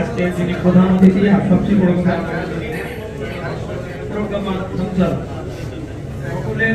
আজকে যিনি প্রধান অতিথি আর সবচেয়ে বড় কথা প্রোগ্রামার সঞ্চালক সকলের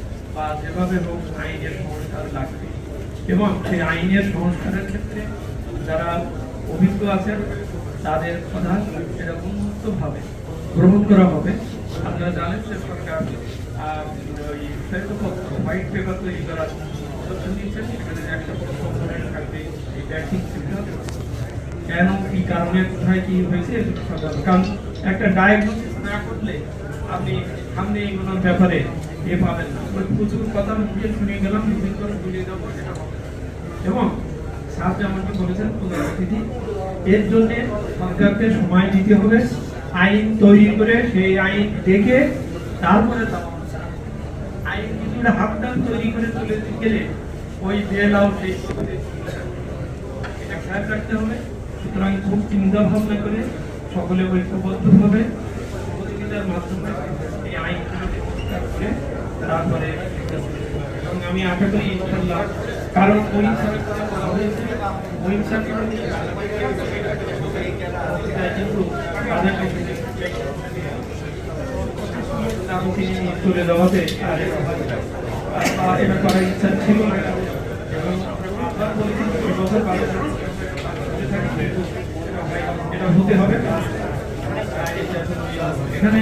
বা যেভাবে হোক আইনের সংস্কার লাগবে। এবং সেই আইনের সংস্কারের ক্ষেত্রে যারা অভিজ্ঞ আছেন, তাদের কথা সেটা উন্মুক্তভাবে গ্রহণ করা হবে। আপনারা জানেন যে সরকার হোয়াইট পেপার তৈরি করার দিচ্ছেন একটা কম্পোনেন্ট থাকবে এই ব্যাংকিং সেক্টর কেন, কি কারণে, কোথায় কি হয়েছে কারণ একটা ডায়াগনোসিস না করলে আপনি সামনে এগুলোর ব্যাপারে এ পাবেন না। প্রচুর কথা মুখে শুনে গেলাম দুদিন করে ভুলিয়ে দেবো হবে। এবং স্যার যেমনটি বলেছেন অতিথি, এর জন্য সরকারকে সময় দিতে হবে, আইন তৈরি করে সেই আইন দেখে তারপরে হবে। আইন কিছুটা হাফটান তৈরি করে চলে গেলে ওই বেল আউট এই এটা খেয়াল রাখতে হবে। সুতরাং খুব চিন্তা ভাবনা করে সকলে ঐক্যবদ্ধভাবে সহযোগিতার মাধ্যমে এই আইনগুলোকে পরিষ্কার করে তারপরে এবং আমি আশা করি ইনশাল্লাহ কারণ করা হিসাবে কিন্তু নাম তিনি তুলে দেওয়াতে এটা করার ইচ্ছা ছিল এটা হতে হবে এখানে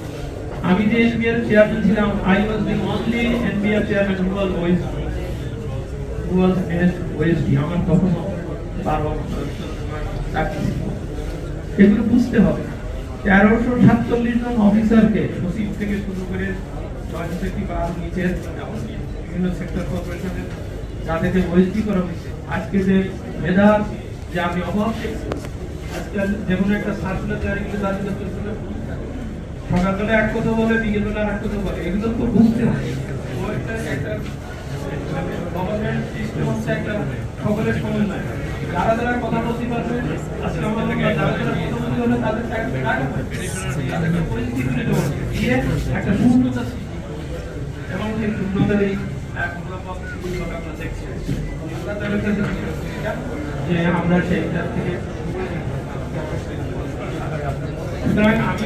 আমি যে এনবিআর চেয়ারম্যান ছিলাম I was the only NBR chairman who was ousted who was ousted আমার কখনো ছিল। এগুলো বুঝতে হবে। তেরোশো সাতচল্লিশ জন অফিসারকে সচিব থেকে শুরু করে জয়েন্ট সেক্রেটারি বা নিচের বিভিন্ন সেক্টর কর্পোরেশনের যাদেরকে ওয়েস্টি করা হয়েছে, আজকে যে মেধার যে আমি অভাব আজকাল যে কোনো একটা সার্কুলার জারি করে তাদের সকালবেলা এক কথা বলে বিকেলবেলা আর এক কথা বলে, এগুলো তো বুঝতে হবে একটা গভর্নমেন্ট সিস্টেম হচ্ছে একটা সকলের সমন্বয়। যারা যারা কথা বলতে পারবে, আজকে আমরা যারা যারা কথা বলতে হবে তাদের। তাদেরকে পরিস্থিতি দিয়ে একটা শূন্যতা সৃষ্টি এবং সেই শূন্যতার এই আমরা দেখছি। তাদের যে আমরা সেইটার থেকে সুতরাং আমি